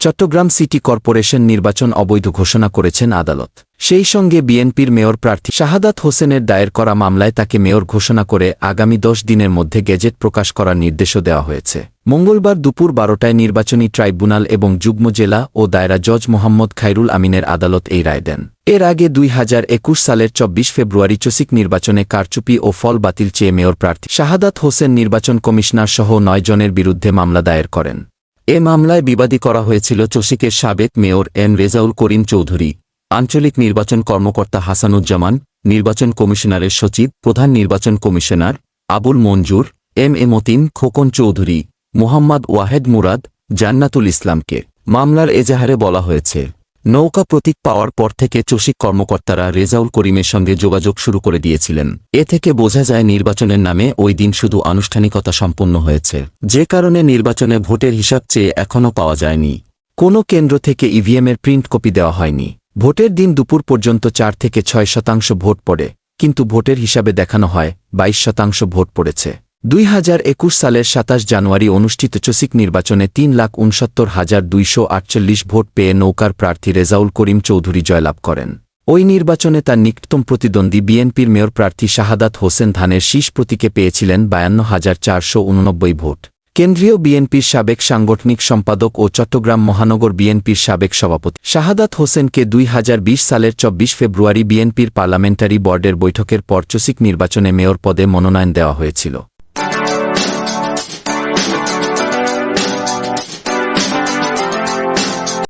Chittagong city corporation নির্বাচন অবৈধ ঘোষণা করেছেন আদালত। সেই সঙ্গে বিএনপির মেয়র প্রার্থী শাহাদাত হোসেনের দায়ের করা মামলায় তাকে মেয়র ঘোষণা করে আগামী দশ দিনের মধ্যে গেজেট প্রকাশ করার নির্দেশও দেওয়া হয়েছে। মঙ্গলবার দুপুর বারোটায় নির্বাচনী ট্রাইব্যুনাল এবং যুগ্ম জেলা ও দায়রা জজ মোহাম্মদ খাইরুল আমিনের আদালত এই রায় দেন। এর আগে দুই হাজার একুশ সালের চব্বিশ ফেব্রুয়ারি চসিক নির্বাচনে কারচুপি ও ফল বাতিল চেয়ে মেয়র প্রার্থী শাহাদাত হোসেন নির্বাচন কমিশনার সহ নয় জনের বিরুদ্ধে মামলা দায়ের করেন। এ মামলায় বিবাদী করা হয়েছিল চসিকের সাবেক মেয়র এন রেজাউল করিম চৌধুরী, আঞ্চলিক নির্বাচন কর্মকর্তা হাসানুজ্জামান, নির্বাচন কমিশনারের সচিব, প্রধান নির্বাচন commissioner Abul Manzur, M A Matin Khokon Chowdhury, Mohammad Wahed Murad, Jannatul ইসলামকে। মামলার এজাহারে বলা হয়েছে। নৌকা প্রতীক পাওয়ার পর থেকে চসিক কর্মকর্তারা রেজাউল করিমের সঙ্গে যোগাযোগ শুরু করে দিয়েছিলেন। এ থেকে বোঝা যায় নির্বাচনের নামে ওই দিন শুধু আনুষ্ঠানিকতা সম্পন্ন হয়েছে। যে কারণে নির্বাচনে ভোটের হিসাব চেয়ে এখনও পাওয়া যায়নি। কোনো কেন্দ্র থেকে ইভিএমের প্রিন্ট কপি দেওয়া হয়নি। ভোটের দিন দুপুর পর্যন্ত চার থেকে ছয় শতাংশ ভোট পড়ে, কিন্তু ভোটের হিসাবে দেখানো হয় বাইশ শতাংশ ভোট পড়েছে। দুই হাজার একুশ সালের সাতাশ জানুয়ারি অনুষ্ঠিত চসিক নির্বাচনে তিন লাখ উনসত্তর হাজার দুইশো আটচল্লিশ ভোট পেয়ে নৌকার প্রার্থী রেজাউল করিম চৌধুরী জয়লাভ করেন। ওই নির্বাচনে তার নিকটতম প্রতিদ্বন্দ্বী বিএনপির মেয়র প্রার্থী শাহাদাত হোসেন ধানের শীষ প্রতীকে পেয়েছিলেন বায়ান্ন হাজার চারশো উননব্বই ভোট। কেন্দ্রীয় বিএনপির সাবেক সাংগঠনিক সম্পাদক ও চট্টগ্রাম মহানগর বিএনপির সাবেক সভাপতি শাহাদাত হোসেনকে দুই হাজার বিশ সালের চব্বিশ ফেব্রুয়ারি বিএনপির পার্লামেন্টারি বোর্ডের বৈঠকের পর চসিক নির্বাচনে মেয়র পদে মনোনয়ন দেওয়া হয়েছিল।